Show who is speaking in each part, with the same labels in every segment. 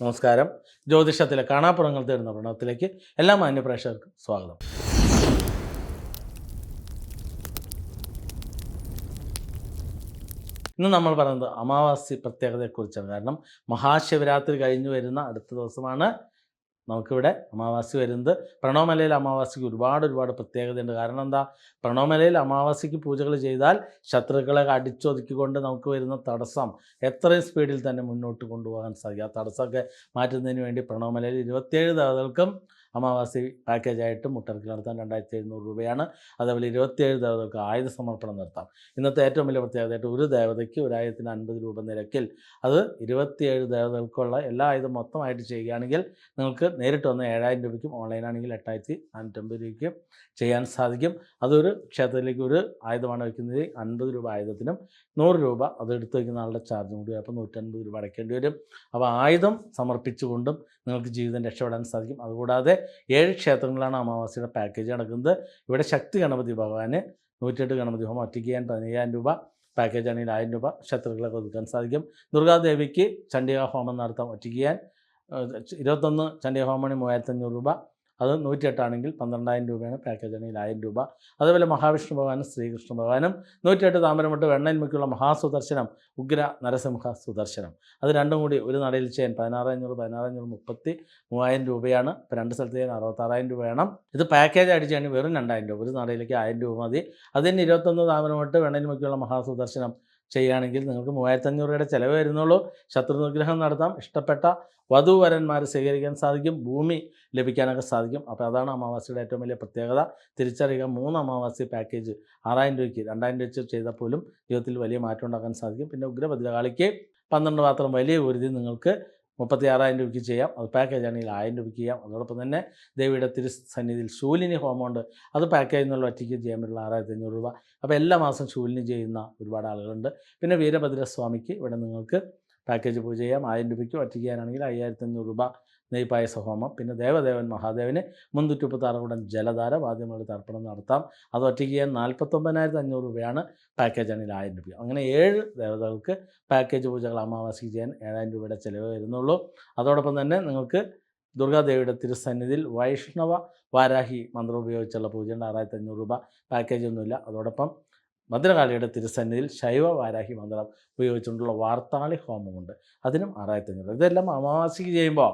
Speaker 1: നമസ്കാരം. ജ്യോതിഷത്തിലെ കാണാപ്പുറങ്ങൾ തേടുന്ന പ്രണവത്തിലേക്ക് എല്ലാ മാന്യപ്രേക്ഷകർക്കും സ്വാഗതം. ഇന്ന് നമ്മൾ പറയുന്നത് അമാവാസി പ്രത്യേകതയെക്കുറിച്ചാണ്. കാരണം മഹാശിവരാത്രി കഴിഞ്ഞു വരുന്ന അടുത്ത ദിവസമാണ് നമുക്കിവിടെ അമാവാസി വരുന്നത്. പ്രണവമലയിൽ അമാവാസിക്ക് ഒരുപാട് ഒരുപാട് പ്രത്യേകതയുണ്ട്. കാരണം എന്താ? പ്രണവമലയിൽ അമാവാസിക്ക് പൂജകൾ ചെയ്താൽ ശത്രുക്കളെ അടിച്ചൊതുക്കിക്കൊണ്ട് നമുക്ക് വരുന്ന തടസ്സം എത്രയും സ്പീഡിൽ തന്നെ മുന്നോട്ട് കൊണ്ടുപോകാൻ സാധിക്കും. ആ തടസ്സമൊക്കെ മാറ്റുന്നതിന് വേണ്ടി പ്രണവമലയിൽ ഇരുപത്തിയേഴ് ദേവതകൾക്കും അമാവാസി പാക്കേജായിട്ട് മുട്ടർക്കിൽ നടത്താൻ രണ്ടായിരത്തി എഴുന്നൂറ് രൂപയാണ്. അതേപോലെ ഇരുപത്തിയേഴ് ദേവതകൾക്ക് ആയുധ സമർപ്പണം നടത്താം. ഇന്നത്തെ ഏറ്റവും വലിയ പ്രത്യേകതയായിട്ട് ഒരു ദേവതയ്ക്ക് ഒരു അൻപത് രൂപ നിരക്കിൽ അത് ഇരുപത്തിയേഴ് ദേവതകൾക്കുള്ള എല്ലാ ആയുധം മൊത്തമായിട്ട് ചെയ്യുകയാണെങ്കിൽ നിങ്ങൾക്ക് നേരിട്ട് വന്ന് ഏഴായിരം രൂപയ്ക്കും ഓൺലൈനാണെങ്കിൽ എട്ടായിരത്തി നാനൂറ്റമ്പത് രൂപയ്ക്കും ചെയ്യാൻ സാധിക്കും. അതൊരു ക്ഷേത്രത്തിലേക്ക് ഒരു ആയുധമാണ് വയ്ക്കുന്നത്. അൻപത് രൂപ ആയുധത്തിനും നൂറ് രൂപ അത് എടുത്ത് വയ്ക്കുന്ന ആളുടെ ചാർജ് കൂടി അപ്പോൾ നൂറ്റൻപത് രൂപ അടയ്ക്കേണ്ടി വരും. അപ്പോൾ ആയുധം സമർപ്പിച്ചുകൊണ്ടും നിങ്ങൾക്ക് ജീവിതം രക്ഷപ്പെടാൻ സാധിക്കും. അതുകൂടാതെ ഏഴ് ക്ഷേത്രങ്ങളിലാണ് അമാവാസിയുടെ പാക്കേജ് നടക്കുന്നത്. ഇവിടെ ശക്തി ഗണപതി ഭഗവാന് നൂറ്റെട്ട് ഗണപതി ഹോമം ഒറ്റയ്ക്ക് ചെയ്യാൻ പതിനയ്യായിരം രൂപ പാക്കേജ് ആണെങ്കിൽ ആയിരം രൂപ ക്ഷേത്രങ്ങളൊക്കെ ഒതുക്കാൻ സാധിക്കും. ദുർഗാദേവിക്ക് ചണ്ഡിക ഹോമം നടത്താം ഒറ്റയ്ക്ക് ചെയ്യാൻ. ഇരുപത്തൊന്ന് ചണ്ഡിക ഹോമണി മൂവായിരത്തഞ്ഞൂറ് രൂപ അത് നൂറ്റിയെട്ടാണെങ്കിൽ പന്ത്രണ്ടായിരം രൂപയാണ് പാക്കേജ് ആണെങ്കിൽ ആയിരം രൂപ. അതുപോലെ മഹാവിഷ്ണു ഭഗവാനും ശ്രീകൃഷ്ണ ഭഗവാനും നൂറ്റിയെട്ട് താമരമുട്ട് മുക്കിയുള്ള മഹാസുദർശനം ഉഗ്ര നരസിംഹ സുദർശനം. അത് രണ്ടും കൂടി ഒരു നടയിൽ ചെയ്യാൻ പതിനാറ് അഞ്ഞൂറ് പതിനാറ് അഞ്ഞൂറ് മുപ്പത്തി മൂവായിരം രൂപയാണ്. ഇപ്പോൾ രണ്ട് സ്ഥലത്ത് ചെയ്യാൻ അറുപത്താറായിരം രൂപ വേണം. ഇത് പാക്കേജ് ആയിട്ട് ചെയ്യണമെങ്കിൽ വെറും രണ്ടായിരം രൂപ. ഒരു നടയിലേക്ക് ആയിരം രൂപ മതി. അതിന് ഇരുപത്തൊന്ന് താമരമുട്ട് മുക്കിയുള്ള മഹാസുദർശനം ചെയ്യുകയാണെങ്കിൽ നിങ്ങൾക്ക് മൂവായിരത്തഞ്ഞൂറ് രൂപയുടെ ചിലവ് വരുന്നുള്ളൂ. ശത്രു നിഗ്രഹം നടത്താം. ഇഷ്ടപ്പെട്ട വധുവരന്മാർ സ്വീകരിക്കാൻ സാധിക്കും. ഭൂമി ലഭിക്കാനൊക്കെ സാധിക്കും. അപ്പോൾ അതാണ് അമാവാസിയുടെ ഏറ്റവും വലിയ പ്രത്യേകത. തിരിച്ചറിയുക മൂന്ന് അമാവാസി പാക്കേജ് ആറായിരം രൂപയ്ക്ക് രണ്ടായിരം രൂപ വെച്ച് ചെയ്താൽ പോലും ജീവിതത്തിൽ വലിയ മാറ്റം ഉണ്ടാക്കാൻ സാധിക്കും. പിന്നെ ഉഗ്രഭദ്രകാളിക്ക് പന്ത്രണ്ട് മാത്രം വലിയ ഉരുതി നിങ്ങൾക്ക് മുപ്പത്തി ആറായിരം രൂപയ്ക്ക് ചെയ്യാം. അത് പാക്കേജ് ആണെങ്കിൽ ആയിരം രൂപയ്ക്ക് ചെയ്യാം. അതോടൊപ്പം തന്നെ ദേവിയുടെ തിരു സന്നിധിയിൽ ശൂലിനി ഹോമമുണ്ട് അത് പാക്കേജ് എന്നുള്ള ഒറ്റയ്ക്ക് ചെയ്യാൻ പറ്റുള്ള ആറായിരത്തി അഞ്ഞൂറ് രൂപ. അപ്പോൾ എല്ലാ മാസം ശൂലിനി ചെയ്യുന്ന ഒരുപാട് ആളുകളുണ്ട്. പിന്നെ വീരഭദ്രസ്വാമിക്ക് ഇവിടെ നിങ്ങൾക്ക് പാക്കേജ് പൂജ ചെയ്യാം. ആയിരം രൂപയ്ക്ക് ഒറ്റയ്ക്ക് ചെയ്യാനാണെങ്കിൽ അയ്യായിരത്തി അഞ്ഞൂറ് രൂപ നെയ്പായസ ഹോമം പിന്നെ ദേവദേവൻ മഹാദേവന് മുന്നൂറ്റി മുപ്പത്താറ് കൂടം ജലധാര ആദ്യമായിട്ട് തർപ്പണം നടത്താം. അത് ഒറ്റയ്ക്ക് ചെയ്യാൻ നാൽപ്പത്തൊമ്പതിനായിരത്തി അഞ്ഞൂറ് രൂപയാണ് പാക്കേജ് ആണെങ്കിൽ ആയിരം രൂപ. അങ്ങനെ ഏഴ് ദേവതകൾക്ക് പാക്കേജ് പൂജകൾ അമാവാസിക്ക് ചെയ്യാൻ ഏഴായിരം രൂപയുടെ ചിലവ് വരുന്നുള്ളൂ. അതോടൊപ്പം തന്നെ നിങ്ങൾക്ക് ദുർഗാദേവിയുടെ തിരുസന്നിധിയിൽ വൈഷ്ണവ വാരാഹി മന്ത്രം ഉപയോഗിച്ചുള്ള പൂജയുണ്ട്. ആറായിരത്തി അഞ്ഞൂറ് രൂപ പാക്കേജ് ഒന്നുമില്ല. അതോടൊപ്പം ഭദ്രകാളിയുടെ തിരുസന്നിധിയിൽ ശൈവ വാരാഹി മന്ത്രം ഉപയോഗിച്ചുകൊണ്ടുള്ള വാർത്താളി ഹോമമുണ്ട്. അതിനും ആറായിരത്തി അഞ്ഞൂറ് ഇതെല്ലാം അമാവാസിക്ക് ചെയ്യുമ്പോൾ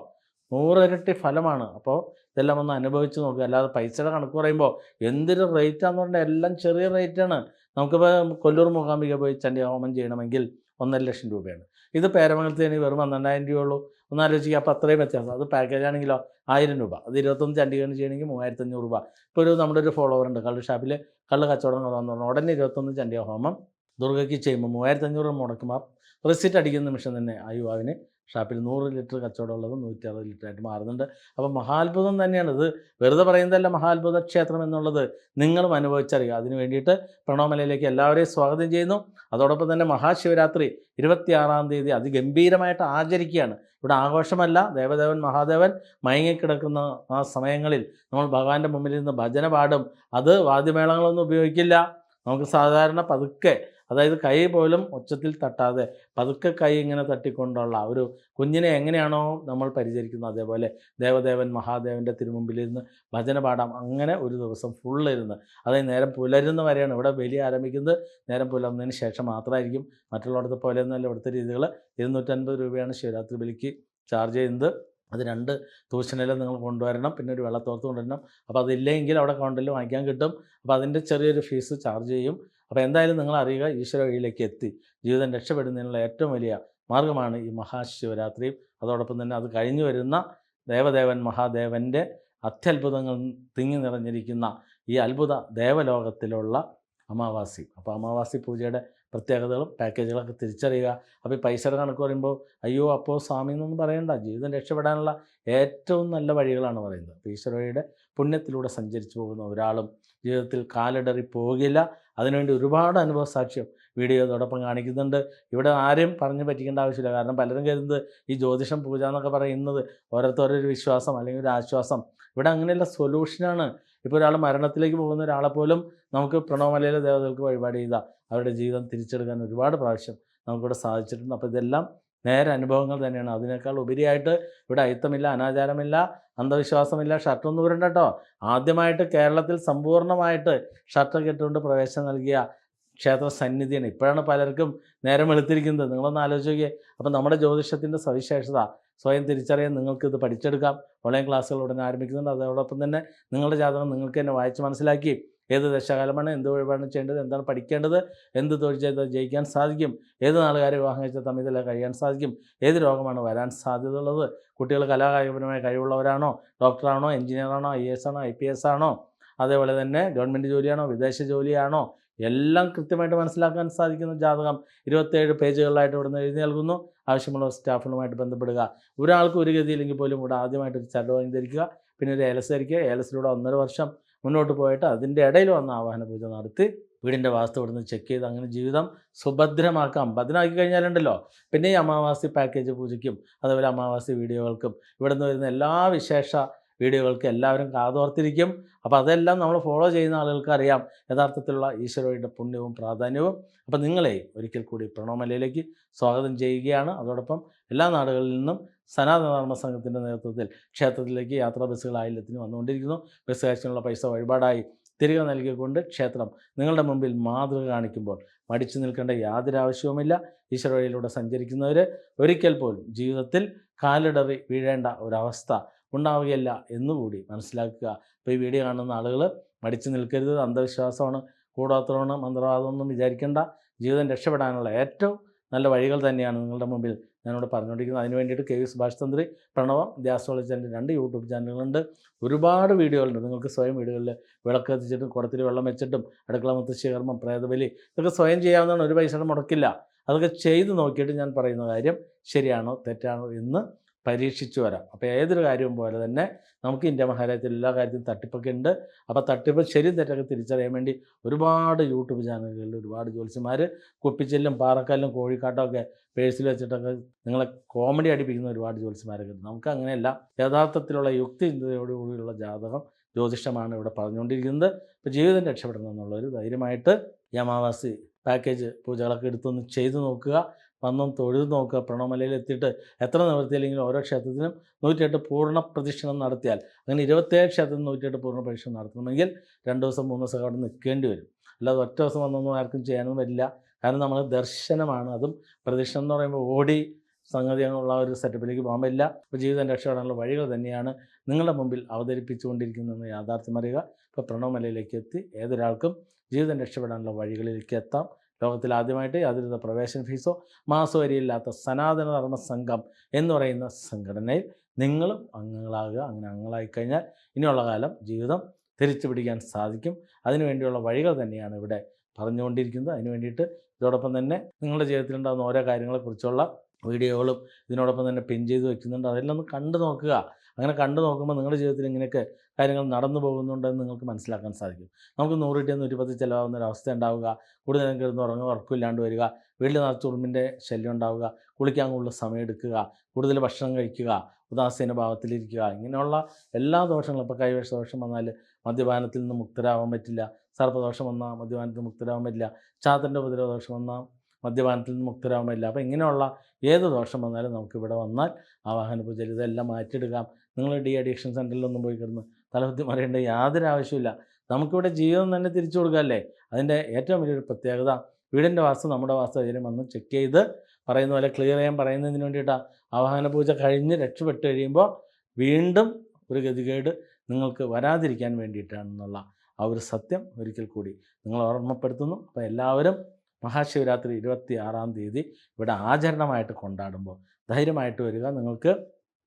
Speaker 1: നൂറിരട്ടി ഫലമാണ്. അപ്പോൾ ഇതെല്ലാം ഒന്ന് അനുഭവിച്ച് നോക്കുക അല്ലാതെ പൈസയുടെ കണക്ക് പറയുമ്പോൾ എന്തൊരു റേറ്റാന്ന് പറഞ്ഞാൽ എല്ലാം ചെറിയ റേറ്റാണ്. നമുക്കിപ്പോൾ കൊല്ലൂർ മൂകാംബിക പോയി ചണ്ടി ഹോമം ചെയ്യണമെങ്കിൽ ഒന്നര ലക്ഷം രൂപയാണ്. ഇത് പേരമംഗലത്തിന് വെറും പന്ത്രണ്ടായിരം രൂപയുള്ളൂ. ഒന്ന് ആലോചിക്കുക അപ്പോൾ അത്രയും വ്യത്യാസം. അത് പാക്കേജ് ആണെങ്കിലോ ആയിരം രൂപ. അത് ഇരുപത്തൊന്ന് ചണ്ഡീഗഡ് ചെയ്യണമെങ്കിൽ മൂവായിരത്തി അഞ്ഞൂറ് രൂപ. ഇപ്പോൾ ഒരു നമ്മുടെ ഒരു ഫോളോവർ ഉണ്ട്. കള്ള് ഷാപ്പിൽ കള്ള് കച്ചവടം കൊള്ളാന്ന് പറഞ്ഞു. ഉടനെ ഇരുപത്തൊന്ന് ചണ്ടിയ ഹോമം ദുർഗയ്ക്ക് ചെയ്യുമ്പോൾ മൂവായിരത്തി അഞ്ഞൂറ് മുടക്കുമ്പോൾ റിസിറ്റ് അടിക്കുന്ന നിമിഷം തന്നെ ആ യുവാവിന് ഷാപ്പിൽ നൂറ് ലിറ്റർ കച്ചവടം ഉള്ളത് നൂറ്റി അറുപത് ലിറ്റർ ആയിട്ട് മാറുന്നുണ്ട്. അപ്പം മഹാത്ഭുതം തന്നെയാണ്. ഇത് വെറുതെ പറയുന്നതല്ല മഹാത്ഭുത ക്ഷേത്രം എന്നുള്ളത്. നിങ്ങളും അനുഭവിച്ചറിയുക. അതിന് വേണ്ടിയിട്ട് പ്രണോമലയിലേക്ക് എല്ലാവരെയും സ്വാഗതം ചെയ്യുന്നു. അതോടൊപ്പം തന്നെ മഹാശിവരാത്രി ഇരുപത്തിയാറാം തീയതി അതിഗംഭീരമായിട്ട് ആചരിക്കുകയാണ്. ഇവിടെ ആഘോഷമല്ല. ദേവദേവൻ മഹാദേവൻ മയങ്ങിക്കിടക്കുന്ന ആ സമയങ്ങളിൽ നമ്മൾ ഭഗവാന്റെ മുമ്പിൽ നിന്ന് ഭജന പാടും. അത് വാദ്യമേളങ്ങളൊന്നും ഉപയോഗിക്കില്ല. നമുക്ക് സാധാരണ പതുക്കെ അതായത് കൈ പോലും ഒച്ചത്തിൽ തട്ടാതെ പതുക്കെ കൈ ഇങ്ങനെ തട്ടിക്കൊണ്ടുള്ള ഒരു കുഞ്ഞിനെ എങ്ങനെയാണോ നമ്മൾ പരിചരിക്കുന്നത്? അതേപോലെ ദേവദേവൻ മഹാദേവന്റെ തിരുമുമ്പിലിരുന്ന് ഭജന പാടാം. അങ്ങനെ ഒരു ദിവസം ഫുള്ളിരുന്ന് അതായത് നേരം പുലരുന്ന വരെയാണ് ഇവിടെ ബലി ആരംഭിക്കുന്നത്. നേരം പുലർന്നതിന് ശേഷം മാത്രമായിരിക്കും പോലെ പോലെയൊന്നുമല്ല ഇവിടുത്തെ രീതികൾ ഇരുന്നൂറ്റൻപത് രൂപയാണ് ശിവരാത്രി ബലിക്ക് ചാർജ് ചെയ്യുന്നത്. അത് രണ്ട് തൂശനില നിങ്ങൾ കൊണ്ടുവരണം. പിന്നെ ഒരു വെള്ളത്തോർത്ത് കൊണ്ടുവരണം. അപ്പോൾ അതില്ലെങ്കിൽ അവിടെ കൗണ്ടറിൽ വാങ്ങിക്കാൻ കിട്ടും. അപ്പോൾ അതിന്റെ ചെറിയൊരു ഫീസ് ചാർജ് ചെയ്യും. അപ്പോൾ എന്തായാലും നിങ്ങൾ അറിയുക ഈശ്വര വഴിയിലേക്ക് എത്തി. ജീവിതം രക്ഷപ്പെടുന്നതിനുള്ള ഏറ്റവും വലിയ മാർഗമാണ് ഈ മഹാശിവരാത്രിയും. അതോടൊപ്പം തന്നെ അത് കഴിഞ്ഞു വരുന്ന ദേവദേവൻ മഹാദേവന്റെ അത്യത്ഭുതങ്ങൾ തിങ്ങി നിറഞ്ഞിരിക്കുന്ന ഈ അത്ഭുത ദേവലോകത്തിലുള്ള അമാവാസി. അപ്പോൾ അമാവാസി പൂജയുടെ പ്രത്യേകതകളും പാക്കേജുകളൊക്കെ തിരിച്ചറിയുക. അപ്പോൾ ഈ പൈസയുടെ കണക്ക് പറയുമ്പോൾ അയ്യോ അപ്പോൾ സ്വാമി എന്നൊന്നും പറയണ്ട. ജീവിതം രക്ഷപ്പെടാനുള്ള ഏറ്റവും നല്ല വഴികളാണ് പറയുന്നത്. അപ്പോൾ ഈശ്വരയുടെ പുണ്യത്തിലൂടെ സഞ്ചരിച്ചു പോകുന്ന ഒരാളും ജീവിതത്തിൽ കാലിടറി പോകില്ല അതിനുവേണ്ടി ഒരുപാട് അനുഭവ സാക്ഷ്യം വീഡിയോ അതോടൊപ്പം കാണിക്കുന്നുണ്ട്. ഇവിടെ ആരെയും പറഞ്ഞു പറ്റിക്കേണ്ട ആവശ്യമില്ല. കാരണം പലരും കരുതുന്നത് ഈ ജ്യോതിഷം പൂജ എന്നൊക്കെ പറയുന്നത് ഓരോരുത്തരൊരു വിശ്വാസം അല്ലെങ്കിൽ ഒരു ആശ്വാസം. ഇവിടെ അങ്ങനെയുള്ള സൊല്യൂഷനാണ് ഇപ്പോൾ ഒരാൾ മരണത്തിലേക്ക് പോകുന്ന ഒരാളെ പോലും നമുക്ക് പ്രണവമലയിലെ ദേവതകൾക്ക് വഴിപാട് ചെയ്താൽ അവരുടെ ജീവിതം തിരിച്ചെടുക്കാൻ ഒരുപാട് പ്രാവശ്യം നമുക്കിവിടെ സാധിച്ചിട്ടുണ്ട്. അപ്പോൾ ഇതെല്ലാം നേരെ അനുഭവങ്ങൾ തന്നെയാണ്. അതിനേക്കാൾ ഉപരിയായിട്ട് ഇവിടെ അയിത്തമില്ല അനാചാരമില്ല അന്ധവിശ്വാസമില്ല ഷർട്ടൊന്നും വരണ്ട കേട്ടോ ആദ്യമായിട്ട് കേരളത്തിൽ സമ്പൂർണമായിട്ട് ഷർട്ടൊക്കെ ഇട്ടുകൊണ്ട് പ്രവേശനം നൽകിയ ക്ഷേത്ര സന്നിധിയാണ്. ഇപ്പോഴാണ് പലർക്കും നേരം വെളുത്തിരിക്കുന്നത്. നിങ്ങളൊന്ന് ആലോചിച്ച് നോക്കിയേ. അപ്പം നമ്മുടെ ജ്യോതിഷത്തിന്റെ സവിശേഷത സ്വയം തിരിച്ചറിയാൻ നിങ്ങൾക്ക് ഇത് പഠിച്ചെടുക്കാം. ഓൺലൈൻ ക്ലാസ്സുകൾ ഉടനെ ആരംഭിക്കുന്നുണ്ട്. അതോടൊപ്പം തന്നെ നിങ്ങളുടെ ജാതകം നിങ്ങൾക്ക് തന്നെ വായിച്ച് മനസ്സിലാക്കി ഏത് ദശകാലമാണ് എന്ത് വഴിപാടാണ് ചെയ്യേണ്ടത് എന്താണ് പഠിക്കേണ്ടത് എന്ത് തൊഴിൽ ചെയ്താൽ ജയിക്കാൻ സാധിക്കും ഏത് നാളുകാരെ വിവാഹം കഴിച്ച തമ്മിൽ കഴിയാൻ സാധിക്കും ഏത് രോഗമാണ് വരാൻ സാധ്യതയുള്ളത് കുട്ടികൾ കലാകായികപരമായ കഴിവുള്ളവരാണോ ഡോക്ടറാണോ എഞ്ചിനീയറാണോ ഐ എസ് ആണോ ഐ പി എസ് ആണോ അതേപോലെ തന്നെ ഗവൺമെന്റ് ജോലിയാണോ വിദേശ ജോലിയാണോ എല്ലാം കൃത്യമായിട്ട് മനസ്സിലാക്കാൻ സാധിക്കുന്ന ജാതകം ഇരുപത്തേഴ് പേജുകളിലായിട്ട് ഇവിടുന്ന് എഴുതി നൽകുന്നു. ആവശ്യമുള്ള സ്റ്റാഫുകളുമായിട്ട് ബന്ധപ്പെടുക. ഒരാൾക്ക് ഒരു ഗതിയില്ലെങ്കിൽ പോലും ഇവിടെ ആദ്യമായിട്ട് ഒരു ചരട് വാങ്ങി ധരിക്കുക പിന്നെ ഒരു ഏലസ് ധരിക്കുക ഏലസിലൂടെ ഒന്നര വർഷം മുന്നോട്ട് പോയിട്ട് അതിന്റെ ഇടയിൽ വന്ന് ആവാഹന പൂജ നടത്തി വീടിന്റെ വാസ്തു ഇവിടുന്ന് ചെക്ക് ചെയ്ത് അങ്ങനെ ജീവിതം സുഭദ്രമാക്കാം. ഭദ്രമാക്കി കഴിഞ്ഞാലുണ്ടല്ലോ. പിന്നെ ഈ അമാവാസി പാക്കേജ് പൂജയ്ക്കും അതുപോലെ അമാവാസി വീഡിയോകൾക്കും ഇവിടുന്ന് വരുന്ന എല്ലാ വിശേഷ വീഡിയോകൾക്ക് എല്ലാവരും കാതോർത്തിരിക്കും. അപ്പോൾ അതെല്ലാം നമ്മൾ ഫോളോ ചെയ്യുന്ന ആളുകൾക്ക് അറിയാം. യഥാർത്ഥത്തിലുള്ള ഈശ്വരയുടെ പുണ്യവും പ്രാധാന്യവും. അപ്പോൾ നിങ്ങളെ ഒരിക്കൽ കൂടി പ്രണോമലയിലേക്ക് സ്വാഗതം ചെയ്യുകയാണ്. അതോടൊപ്പം എല്ലാ നാടുകളിൽ നിന്നും സനാതന ധർമ്മ സംഘത്തിന്റെ നേതൃത്വത്തിൽ ക്ഷേത്രത്തിലേക്ക് യാത്രാ ബസ്സുകൾ ആയില്ലത്തിന് വന്നുകൊണ്ടിരിക്കുന്നു. ബസ് പൈസ വഴിപാടായി തിരികെ നൽകിക്കൊണ്ട് ക്ഷേത്രം നിങ്ങളുടെ മുമ്പിൽ മാതൃക കാണിക്കുമ്പോൾ മടിച്ചു നിൽക്കേണ്ട യാതൊരു ആവശ്യവുമില്ല. ഈശ്വര വഴിയിലൂടെ സഞ്ചരിക്കുന്നവർ ഒരിക്കൽ പോലും ജീവിതത്തിൽ കാലിടറി വീഴേണ്ട ഒരവസ്ഥ ഉണ്ടാവുകയില്ല എന്നുകൂടി മനസ്സിലാക്കുക. ഇപ്പോൾ ഈ വീഡിയോ കാണുന്ന ആളുകൾ മടിച്ചു നിൽക്കരുത് അന്ധവിശ്വാസമാണ് കൂടാത്രമാണ് മന്ത്രവാദമൊന്നും വിചാരിക്കേണ്ട. ജീവിതം രക്ഷപ്പെടാനുള്ള ഏറ്റവും നല്ല വഴികൾ തന്നെയാണ് നിങ്ങളുടെ മുമ്പിൽ ഞാനിവിടെ പറഞ്ഞുകൊണ്ടിരിക്കുന്നത്. അതിന് വേണ്ടിയിട്ട് കെ വി സുഭാഷ് തന്ത്രി പ്രണവം ദ്യാസ്ട്രോളജി ചാനൽ രണ്ട് യൂട്യൂബ് ചാനലുകളുണ്ട്. ഒരുപാട് വീഡിയോകളുണ്ട്. നിങ്ങൾക്ക് സ്വയം വീടുകളിൽ വിളക്ക് കത്തിച്ചിട്ടും കുടത്തിൽ വെള്ളം വെച്ചിട്ടും അടുക്കള മുത്തശ്ശികർമ്മം പ്രേതബലി ഇതൊക്കെ സ്വയം ചെയ്യാവുന്നതാണ്. ഒരു പൈസയുടെ മുടക്കില്ല. അതൊക്കെ ചെയ്ത് നോക്കിയിട്ട് ഞാൻ പറയുന്ന കാര്യം ശരിയാണോ തെറ്റാണോ എന്ന് പരീക്ഷിച്ചു വരാം. അപ്പോൾ ഏതൊരു കാര്യവും പോലെ തന്നെ നമുക്ക് ഇന്ത്യ മഹാരാജ്യത്തിൽ എല്ലാ കാര്യത്തിലും തട്ടിപ്പൊക്കെ ഉണ്ട്. അപ്പോൾ തട്ടിപ്പ് ശരി തെറ്റൊക്കെ തിരിച്ചറിയാൻ വേണ്ടി ഒരുപാട് യൂട്യൂബ് ചാനലുകളിൽ ഒരുപാട് ജ്യോത്സ്യന്മാർ കുപ്പിച്ചെല്ലും പാറക്കല്ലും കോഴിക്കാട്ടും ഒക്കെ പേഴ്സിൽ വെച്ചിട്ടൊക്കെ നിങ്ങളെ കോമഡി അടിപ്പിക്കുന്ന ഒരുപാട് ജ്യോത്സ്യന്മാരൊക്കെ ഉണ്ട്. നമുക്ക് അങ്ങനെയല്ല യഥാർത്ഥത്തിലുള്ള യുക്തി ചിന്തയോടുകൂടിയുള്ള ജാതകം ജ്യോതിഷമാണ് ഇവിടെ പറഞ്ഞുകൊണ്ടിരിക്കുന്നത്. ഇപ്പോൾ ജീവിതം രക്ഷപ്പെടണം എന്നുള്ളൊരു ധൈര്യമായിട്ട് ഈ അമാവാസി പാക്കേജ് പൂജകളൊക്കെ എടുത്തൊന്ന് ചെയ്തു നോക്കുക. വന്നും തൊഴുതു നോക്കുക പ്രണവമലയിൽ എത്തിയിട്ട് എത്ര നിവർത്തിയില്ലെങ്കിലും ഓരോ ക്ഷേത്രത്തിനും നൂറ്റിയെട്ട് പൂർണ പ്രദക്ഷിണം നടത്തിയാൽ അങ്ങനെ ഇരുപത്തേഴ് ക്ഷേത്രത്തിൽ നൂറ്റിയെട്ട് പൂർണ പ്രദക്ഷിണം നടത്തണമെങ്കിൽ രണ്ട് ദിവസം മൂന്ന് ദിവസം അവിടെ നിൽക്കേണ്ടി വരും. അല്ലാതെ ഒറ്റ ദിവസം വന്നൊന്നും ആർക്കും ചെയ്യാനൊന്നും വരില്ല. കാരണം നമ്മൾ ദർശനമാണ് അതും പ്രദക്ഷിണം എന്ന് പറയുമ്പോൾ ഓടി സംഗതിയുള്ള ഒരു സെറ്റപ്പിലേക്ക് പോകാൻ പറ്റില്ല അപ്പോൾ ജീവിതം രക്ഷപ്പെടാനുള്ള വഴികൾ തന്നെയാണ് നിങ്ങളുടെ മുമ്പിൽ അവതരിപ്പിച്ചുകൊണ്ടിരിക്കുന്നതെന്ന് യാഥാർത്ഥ്യം അറിയുക ഇപ്പോൾ പ്രണവമലയിലേക്ക് എത്തി ഏതൊരാൾക്കും ജീവിതം രക്ഷപ്പെടാനുള്ള വഴികളിലേക്ക് എത്താം. ലോകത്തിൽ ആദ്യമായിട്ട് യാതൊരുവിധ പ്രവേശന ഫീസോ മാസവരിയില്ലാത്ത സനാതന ധർമ്മ സംഘം എന്ന് പറയുന്ന സംഘടനയിൽ നിങ്ങളും അംഗങ്ങളാകുക. അങ്ങനെ അംഗങ്ങളായി കഴിഞ്ഞാൽ ഇനിയുള്ള കാലം ജീവിതം തിരിച്ചു പിടിക്കാൻ സാധിക്കും. അതിനുവേണ്ടിയുള്ള വഴികൾ തന്നെയാണ് ഇവിടെ പറഞ്ഞുകൊണ്ടിരിക്കുന്നത്. അതിന് വേണ്ടിയിട്ട് ഇതോടൊപ്പം തന്നെ നിങ്ങളുടെ ജീവിതത്തിലുണ്ടാകുന്ന ഓരോ കാര്യങ്ങളെക്കുറിച്ചുള്ള വീഡിയോകളും ഇതിനോടൊപ്പം തന്നെ പിൻ ചെയ്ത് വെക്കുന്നുണ്ട് അതെല്ലാം ഒന്ന് കണ്ടു നോക്കുക. അങ്ങനെ കണ്ടു നോക്കുമ്പോൾ നിങ്ങളുടെ ജീവിതത്തിൽ ഇങ്ങനെയൊക്കെ കാര്യങ്ങൾ നടന്നു പോകുന്നുണ്ടെന്ന് നിങ്ങൾക്ക് മനസ്സിലാക്കാൻ സാധിക്കും. നമുക്ക് നൂറ് കിട്ടിയ നൂറ്റിപ്പത്ത് ചിലവാകുന്ന ഒരു അവസ്ഥ ഉണ്ടാവുക. കൂടുതൽ നേരം കിടന്ന് ഉറങ്ങുക ഉറക്കമില്ലാണ്ട് വരിക. വീട്ടിൽ നിറച്ച് ഉറുമ്പിന്റെ ശല്യം ഉണ്ടാവുക. കുളിക്കാൻ കൂടുതൽ സമയം എടുക്കുക. കൂടുതൽ ഭക്ഷണം കഴിക്കുക. ഉദാസീന ഭാവത്തിലിരിക്കുക. ഇങ്ങനെയുള്ള എല്ലാ ദോഷങ്ങളും ഇപ്പോൾ കൈവശ ദോഷം വന്നാൽ മദ്യപാനത്തിൽ നിന്ന് മുക്തരാവാൻ പറ്റില്ല. സർപ്പദോഷം വന്നാൽ മദ്യപാനത്തിൽ നിന്ന് മുക്തരാവാൻ പറ്റില്ല. ചാത്തന്റെ ഉപദ്രവ ദോഷം വന്നാൽ മദ്യപാനത്തിൽ നിന്ന് മുക്തരാവാൻ പറ്റില്ല. അപ്പോൾ ഇങ്ങനെയുള്ള ഏത് ദോഷം വന്നാലും നമുക്കിവിടെ വന്നാൽ ആ വാഹന പൂജയിൽ ഇതെല്ലാം മാറ്റിയെടുക്കാം. നിങ്ങൾ ഡി അഡിക്ഷൻ സെന്ററിലൊന്നും പോയി കിടന്ന് തലപത്തി മറിയേണ്ട യാതൊരു ആവശ്യമില്ല നമുക്കിവിടെ ജീവിതം തന്നെ തിരിച്ചു കൊടുക്കാമല്ലേ? അതിന്റെ ഏറ്റവും വലിയൊരു പ്രത്യേകത വീടിന്റെ വാസ്തു നമ്മുടെ വാസ്തു അതിലും വന്ന് ചെക്ക് ചെയ്ത് പറയുന്ന പോലെ ക്ലിയർ ചെയ്യാൻ പറയുന്നതിന് വേണ്ടിയിട്ടാണ്. ആവാഹന പൂജ കഴിഞ്ഞ് രക്ഷപ്പെട്ട് കഴിയുമ്പോൾ വീണ്ടും ഒരു ഗതികേട് നിങ്ങൾക്ക് വരാതിരിക്കാൻ വേണ്ടിയിട്ടാണെന്നുള്ള ആ ഒരു സത്യം ഒരിക്കൽ കൂടി നിങ്ങൾ ഓർമ്മപ്പെടുത്തുന്നു. അപ്പോൾ എല്ലാവരും മഹാശിവരാത്രി ഇരുപത്തി ആറാം തീയതി ഇവിടെ ആചരണമായിട്ട് കൊണ്ടാടുമ്പോൾ ധൈര്യമായിട്ട് വരിക. നിങ്ങൾക്ക്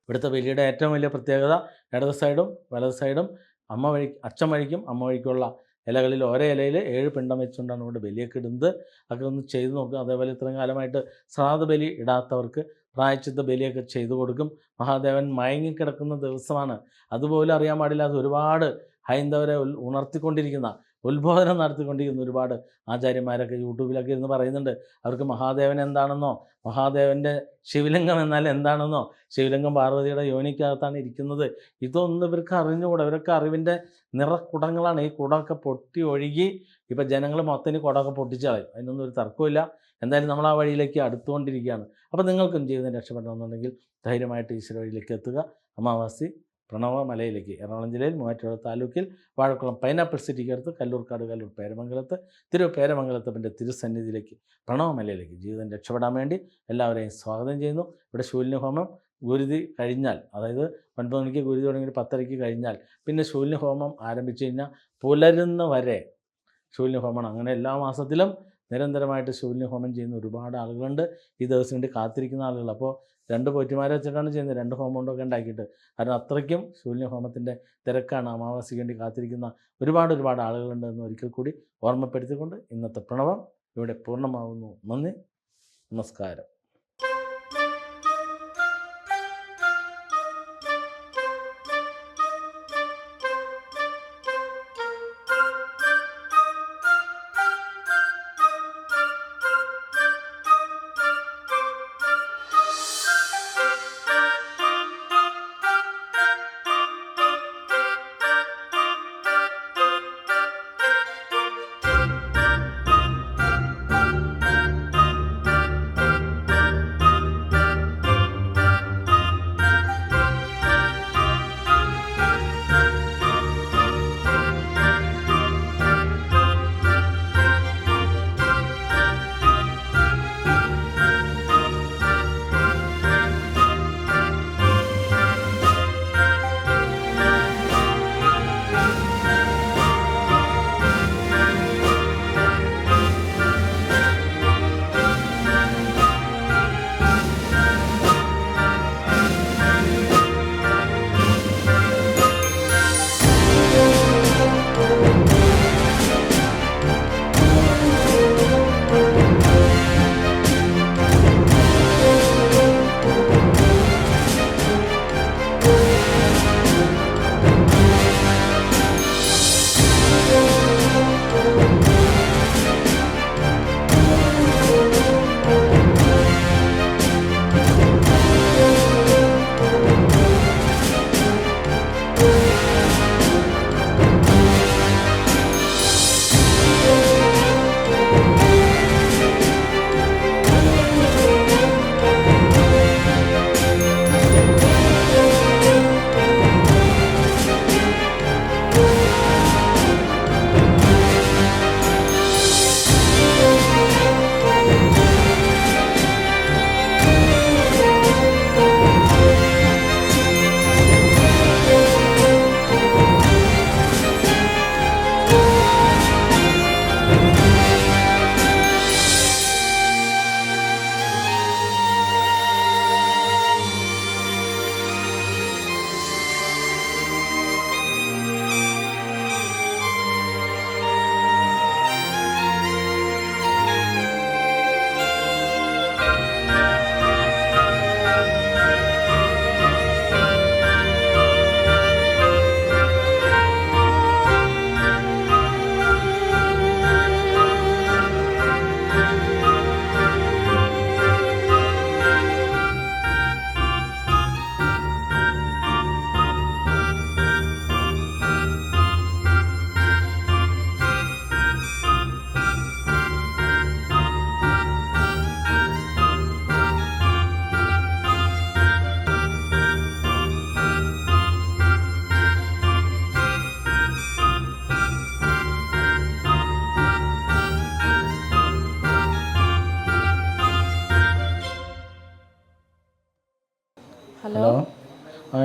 Speaker 1: ഇവിടുത്തെ ബലിയുടെ ഏറ്റവും വലിയ പ്രത്യേകത ഇടത് സൈഡും വലത് സൈഡും അമ്മ വഴി അച്ഛൻ വഴിക്കും അമ്മ വഴിക്കുള്ള ഇലകളിൽ ഓരോ ഇലയിൽ ഏഴ് പിണ്ടം വെച്ചുകൊണ്ടാണ് ഇവിടെ ബലിയൊക്കെ ഇടുന്നത്. അതൊക്കെ ഒന്ന് ചെയ്തു നോക്കുക. അതേപോലെ ഇത്രയും കാലമായിട്ട് സാധ ബലി ഇടാത്തവർക്ക് പ്രായച്ചിത്ത ബലിയൊക്കെ ചെയ്തു കൊടുക്കും. മഹാദേവൻ മയങ്ങിക്കിടക്കുന്ന ദിവസമാണ്. അതുപോലും അറിയാൻ പാടില്ലാത്ത ഒരുപാട് ഹൈന്ദവരെ ഉണർത്തിക്കൊണ്ടിരിക്കുന്ന ഉത്ബോധനം നടത്തിക്കൊണ്ടിരിക്കുന്ന. ഒരുപാട് ആചാര്യന്മാരൊക്കെ യൂട്യൂബിലൊക്കെ ഇരുന്ന് പറയുന്നുണ്ട്. അവർക്ക് മഹാദേവൻ എന്താണെന്നോ മഹാദേവന്റെ ശിവലിംഗം എന്നാൽ എന്താണെന്നോ ശിവലിംഗം പാർവതിയുടെ യോനിക്കകത്താണ് ഇരിക്കുന്നത്. ഇതൊന്നും ഇവർക്ക് അറിഞ്ഞുകൂടാ. ഇവരൊക്കെ അറിവിന്റെ നിറക്കുടങ്ങളാണ്. ഈ കുടമൊക്കെ പൊട്ടി ഒഴുകി ഇപ്പം ജനങ്ങൾ മൊത്തം കുടമൊക്കെ പൊട്ടിച്ച് കളയും. അതിനൊന്നും ഒരു തർക്കമില്ല എന്തായാലും നമ്മൾ ആ വഴിയിലേക്ക് അടുത്തുകൊണ്ടിരിക്കുകയാണ്. അപ്പോൾ നിങ്ങൾക്കും ജീവിതം രക്ഷപ്പെടണമെന്നുണ്ടെങ്കിൽ ധൈര്യമായിട്ട് ഈശ്വര വഴിയിലേക്ക് എത്തുക. അമാവാസി പ്രണവ മലയിലേക്ക് എറണാകുളം ജില്ലയിൽ മൂവാറ്റുപുഴ താലൂക്കിൽ വാഴക്കുളം പൈനാപ്പിൾ സിറ്റിക്ക് അടുത്ത് കല്ലൂർക്കാട് കല്ലൂർ പേരമംഗലത്ത് തിരു പേരമംഗലത്തപ്പന്റെ തിരുസന്നിധിയിലേക്ക് പ്രണവ മലയിലേക്ക് ജീവിതം രക്ഷപ്പെടാൻ വേണ്ടി എല്ലാവരെയും സ്വാഗതം ചെയ്യുന്നു. ഇവിടെ ശൂലിനി ഹോമം ഗുരുതി കഴിഞ്ഞാൽ അതായത് ഒൻപത് മണിക്ക് ഗുരുതി തുടങ്ങി പത്തരയ്ക്ക് കഴിഞ്ഞാൽ പിന്നെ ശൂലിനി ഹോമം ആരംഭിച്ചു കഴിഞ്ഞാൽ പുലരുന്ന വരെ ശൂലിനി അങ്ങനെ എല്ലാ മാസത്തിലും നിരന്തരമായിട്ട് ശൂലിനി ഹോമം ചെയ്യുന്ന ഒരുപാട് ആളുകളുണ്ട്. ഈ ദിവസം വേണ്ടി കാത്തിരിക്കുന്ന ആളുകൾ. അപ്പോൾ രണ്ട് പോറ്റിമാരെ വെച്ചിട്ടാണ് ചെയ്യുന്നത്. രണ്ട് ഹോമമുണ്ടൊക്കെ ഉണ്ടാക്കിയിട്ട്. കാരണം അത്രയ്ക്കും ശൂന്യ ഹോമത്തിന്റെ തിരക്കാണ്. അമാവാസിക്ക് വേണ്ടി കാത്തിരിക്കുന്ന ഒരുപാട് ഒരുപാട് ആളുകളുണ്ട് എന്ന് ഒരിക്കൽ കൂടി ഓർമ്മപ്പെടുത്തിക്കൊണ്ട് ഇന്നത്തെ പ്രണവം ഇവിടെ പൂർണമാകുന്നു നന്ദി. നമസ്കാരം.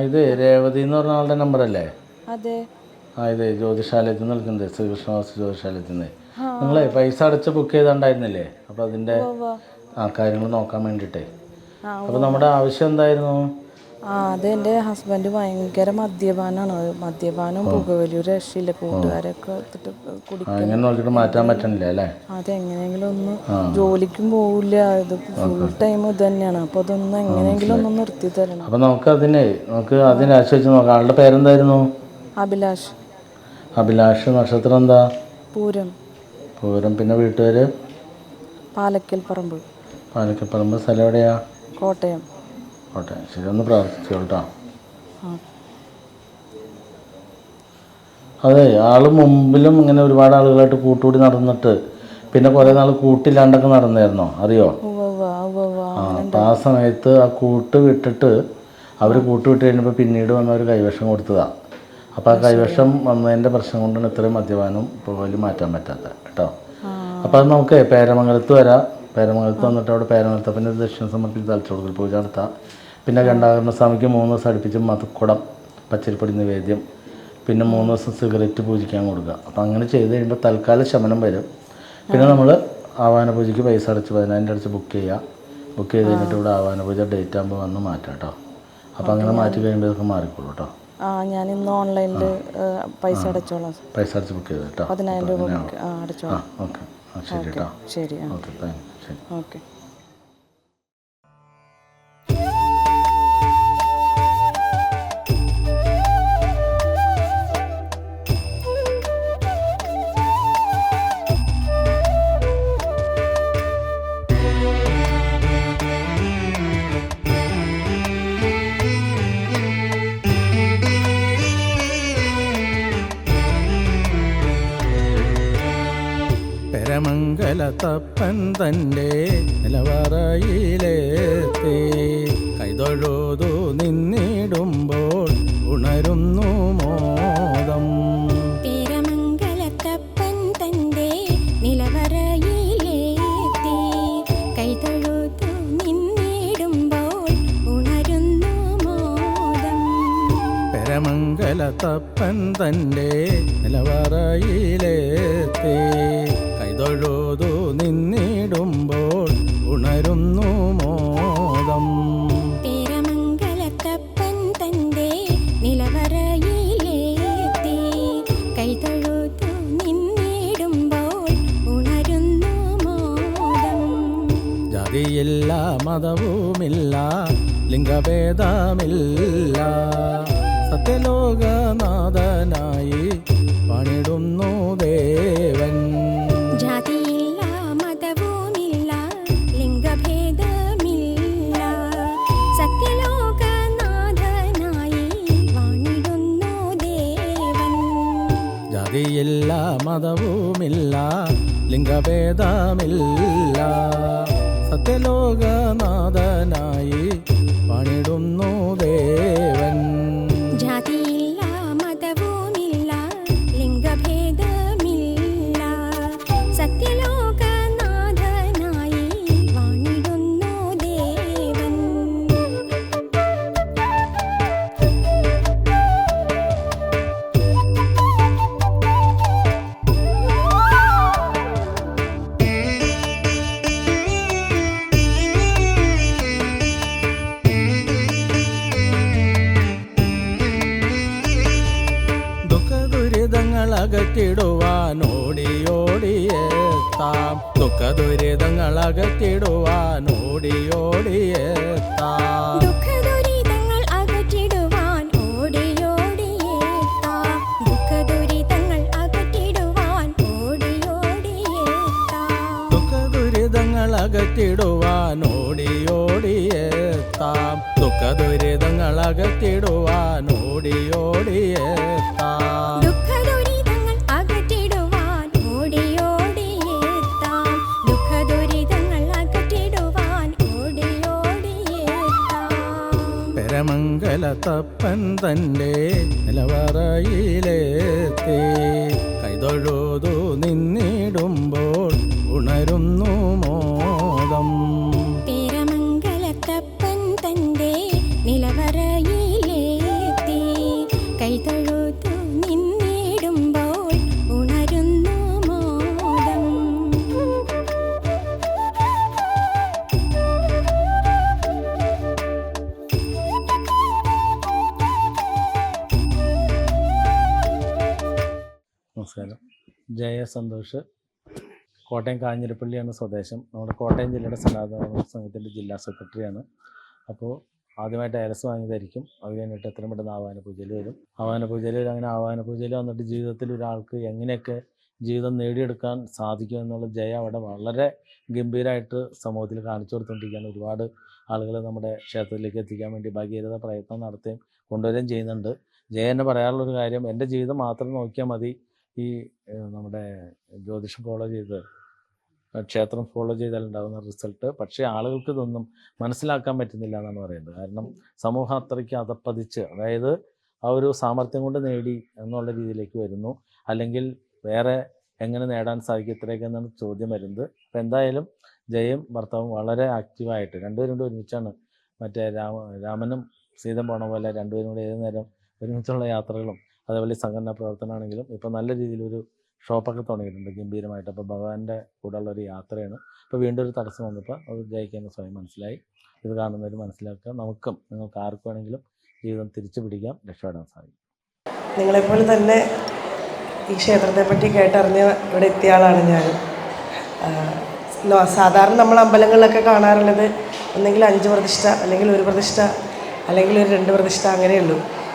Speaker 1: ഇത് രേവതി എന്ന് പറഞ്ഞ ആളുടെ നമ്പറല്ലേ
Speaker 2: അതെ.
Speaker 1: ആ ഇത് ജ്യോതിഷാലയത്തിൽ നിന്ന് നിൽക്കുന്നത് ശ്രീകൃഷ്ണവാസ ജ്യോതിഷാലയത്തിൽ നിന്ന് നിങ്ങളെ പൈസ അടച്ച് ബുക്ക് ചെയ്തിട്ടുണ്ടായിരുന്നില്ലേ അപ്പോൾ
Speaker 2: അതിന്റെ
Speaker 1: ആ കാര്യങ്ങൾ നോക്കാൻ വേണ്ടിയിട്ടേ
Speaker 2: അപ്പൊ
Speaker 1: അപ്പോൾ നമ്മുടെ ആവശ്യം എന്തായിരുന്നു?
Speaker 2: അത് എന്റെ ഹസ്ബൻഡ് ഭയങ്കര മദ്യപാനാണ്. മദ്യപാനം പുകവലി ഒരു രക്ഷയില്ല. കൂട്ടുകാരൊക്കെ എടുത്തിട്ട്
Speaker 1: കുടിക്കും നോക്കിയിട്ട് മാറ്റാൻ പറ്റണില്ല അല്ലേ?
Speaker 2: അതെങ്ങനെയെങ്കിലും ഒന്ന് ജോലിക്കും പോവില്ല. ഇത് ഫുൾ ടൈം ഇത് തന്നെയാണ്. അപ്പൊ അതൊന്ന് എങ്ങനെയെങ്കിലും ഒന്ന് നിർത്തി തരണം.
Speaker 1: അപ്പോൾ നമുക്ക് അതിനെ നമുക്ക് അതിനെ ആശ്രയിച്ച് നോക്കാം. ആളുടെ പേരെന്തായിരുന്നു?
Speaker 2: അഭിലാഷ്.
Speaker 1: അഭിലാഷ് നക്ഷത്രം എന്താ?
Speaker 2: പൂരം.
Speaker 1: പൂരം. പിന്നെ വീട്ടുകാർ
Speaker 2: പാലക്കൽ പറമ്പ്
Speaker 1: പാലക്കപ്പറമ്പ് സ്ഥലം എവിടെയാ?
Speaker 2: കോട്ടയം.
Speaker 1: ഓട്ടെ ശരി ഒന്ന് പ്രാർത്ഥിച്ചു കേട്ടോ. അതെ ആൾ മുമ്പിലും ഇങ്ങനെ ഒരുപാട് ആളുകളായിട്ട് കൂട്ടുകൂടി നടന്നിട്ട് പിന്നെ കുറേ നാൾ കൂട്ടില്ലാണ്ടൊക്കെ നടന്നായിരുന്നോ? അറിയോ? ആ അപ്പം ആ സമയത്ത് ആ കൂട്ട് വിട്ടിട്ട് അവർ കൂട്ട് വിട്ട് കഴിഞ്ഞപ്പോൾ പിന്നീട് വന്ന ഒരു കൈവശം കൊടുത്തതാണ് അപ്പോൾ ആ കൈവശം വന്നതിന്റെ പ്രശ്നം കൊണ്ടാണ് ഇത്രയും മദ്യപാനം പോലും മാറ്റാൻ പറ്റാത്ത കേട്ടോ. അപ്പോൾ അത് നമുക്ക് പേരമംഗലത്ത് വരാം. പേരമംഗലത്ത് വന്നിട്ട് അവിടെ പേരമംഗലത്തപ്പന്റെ ദക്ഷിണ സമർപ്പിച്ച് തലച്ചോടുക്കൽ പൂജ നടത്താം. പിന്നെ ഗണ്ടാകരണ സ്വാമിക്ക് മൂന്ന് ദിവസം അടുപ്പിച്ച് മതക്കുടം പച്ചരിപ്പൊടി നിവേദ്യം പിന്നെ മൂന്ന് ദിവസം സിഗരറ്റ് പൂജിക്കാൻ കൊടുക്കുക. അപ്പോൾ അങ്ങനെ ചെയ്ത് കഴിയുമ്പോൾ തൽക്കാല ശമനം വരും. പിന്നെ നമ്മൾ ആവാന പൂജയ്ക്ക് പൈസ അടച്ച് പതിനായിരം അടച്ച് ബുക്ക് ചെയ്യുക. ബുക്ക് ചെയ്ത് കഴിഞ്ഞിട്ട് ഇവിടെ ആവാന പൂജ ഡേറ്റ് ആകുമ്പോൾ വന്ന് മാറ്റാം കേട്ടോ അപ്പോൾ അങ്ങനെ മാറ്റി കഴിയുമ്പോൾ ഇതൊക്കെ മാറിക്കോളൂ കേട്ടോ
Speaker 2: ആ ഞാൻ ഇന്ന് ഓൺലൈനിൽ പൈസ അടച്ചോളാം.
Speaker 1: പൈസ അടച്ച് ബുക്ക് ചെയ്ത് കേട്ടോ
Speaker 2: പതിനായിരം രൂപ അടച്ചോളാം.
Speaker 1: ഓക്കെ ശരി കേട്ടോ
Speaker 2: ശരി
Speaker 1: ഓക്കെ താങ്ക് ശരി.
Speaker 2: ഓക്കെ
Speaker 3: തന്റെ നിലവറയിലെത്തി. കൈതൊഴുതു നിന്നിടുമ്പോൾ ഉണരുന്നു മോദം.
Speaker 4: പേരമംഗലത്തപ്പൻ തന്റെ നിലവറയിലെത്തി. കൈതൊഴുതു നിന്നിടുമ്പോൾ ഉണരുന്നു മോദം.
Speaker 3: പെരമംഗലത്തപ്പൻ
Speaker 4: തന്റെ നിലവറയിലെത്തി. കൈതൊഴുതു
Speaker 3: മതവുമില്ല ലിംഗഭേദമില്ല. സത്യലോകനാഥനായി അകറ്റിടുവാൻ
Speaker 4: ഓടിയോടിയേത്താം അകറ്റിടുവാൻ ഓടിയോടിയേത്താം
Speaker 3: ദുഃഖദുരിതങ്ങൾ അകറ്റിടുവാൻ ഓടി ഓടിയെത്താം പെരമംഗലത്തപ്പൻ
Speaker 4: തന്റെ നിലവറയിലെത്തി. കൈതൊഴുതു നിന്നിടുമ്പോൾ ഉണരുന്നു
Speaker 1: നമസ്കാരം. ജയ സന്തോഷ്. കോട്ടയം കാഞ്ഞിരപ്പള്ളി എന്ന സ്വദേശം. നമ്മുടെ കോട്ടയം ജില്ലയുടെ സനാതന സംഘത്തിന്റെ ജില്ലാ സെക്രട്ടറിയാണ്. അപ്പോൾ ആദ്യമായിട്ട് അയലസ് വാങ്ങിയതായിരിക്കും. അത് കഴിഞ്ഞിട്ട് എത്രയും പെട്ടെന്ന് ആവാന പൂജയിൽ വരും. ആവാന പൂജയിൽ അങ്ങനെ ആവാന പൂജയിൽ വന്നിട്ട് ജീവിതത്തിൽ ഒരാൾക്ക് എങ്ങനെയൊക്കെ ജീവിതം നേടിയെടുക്കാൻ സാധിക്കും എന്നുള്ള ജയ അവിടെ വളരെ ഗംഭീരമായിട്ട് സമൂഹത്തിൽ കാണിച്ചു കൊടുത്തുകൊണ്ടിരിക്കുകയാണ് ഒരുപാട് ആളുകളെ നമ്മുടെ ക്ഷേത്രത്തിലേക്ക് എത്തിക്കാൻ വേണ്ടി ഭഗീരഥ പ്രയത്നം നടത്തുകയും കൊണ്ടുവരികയും ചെയ്യുന്നുണ്ട്. ജയ എന്നെ പറയാനുള്ളൊരു കാര്യം എന്റെ ജീവിതം മാത്രം നോക്കിയാൽ മതി. ഈ നമ്മുടെ ജ്യോതിഷം ഫോളോ ചെയ്ത് ക്ഷേത്രം ഫോളോ ചെയ്താൽ ഉണ്ടാകുന്ന റിസൾട്ട് പക്ഷേ ആളുകൾക്ക് ഇതൊന്നും മനസ്സിലാക്കാൻ പറ്റുന്നില്ല എന്നാണ് പറയുന്നത്. കാരണം സമൂഹം അത്രയ്ക്ക് അതപ്പതിച്ച് അതായത് ആ ഒരു സാമർഥ്യം കൊണ്ട് നേടി എന്നുള്ള രീതിയിലേക്ക് വരുന്നു. അല്ലെങ്കിൽ വേറെ എങ്ങനെ നേടാൻ സാധിക്കും ഇത്രയൊക്കെ എന്നാണ് ചോദ്യം വരുന്നത്. അപ്പം എന്തായാലും ജയം ഭർത്താവും വളരെ ആക്റ്റീവായിട്ട് രണ്ടുപേരും കൂടി ഒരുമിച്ചാണ് മറ്റേ രാമ രാമനും സീതം പോണ പോലെ രണ്ടുപേരും കൂടി ഏത് നേരം ഒരുമിച്ചുള്ള യാത്രകളും അതേപോലെ സംഘടനാ പ്രവർത്തനമാണെങ്കിലും ഇപ്പോൾ നല്ല രീതിയിലൊരു ഷോപ്പൊക്കെ തുടങ്ങിയിട്ടുണ്ട് ഗംഭീരമായിട്ട്. അപ്പോൾ ഭഗവാന്റെ കൂടെയുള്ള ഒരു യാത്രയാണ്. ഇപ്പോൾ വീണ്ടും ഒരു തടസ്സം വന്നപ്പോൾ അത് ജയിക്കാൻ സ്വയം മനസ്സിലായി. ഇത് കാണുന്നവർ മനസ്സിലാക്കുക. നമുക്കും നിങ്ങൾക്ക് ആർക്കും വേണമെങ്കിലും ജീവിതം തിരിച്ചു പിടിക്കാം രക്ഷപ്പെടാൻ സാധിക്കും.
Speaker 5: നിങ്ങളെപ്പോലെ തന്നെ ഈ ക്ഷേത്രത്തെ പറ്റി കേട്ടറിഞ്ഞ് ഇവിടെ എത്തിയ ആളാണ് ഞാൻ. സാധാരണ നമ്മൾ അമ്പലങ്ങളിലൊക്കെ കാണാറുള്ളത് ഒന്നെങ്കിൽ അഞ്ച് പ്രതിഷ്ഠ അല്ലെങ്കിൽ ഒരു പ്രതിഷ്ഠ അല്ലെങ്കിൽ ഒരു രണ്ട് പ്രതിഷ്ഠ അങ്ങനെയുള്ളൂ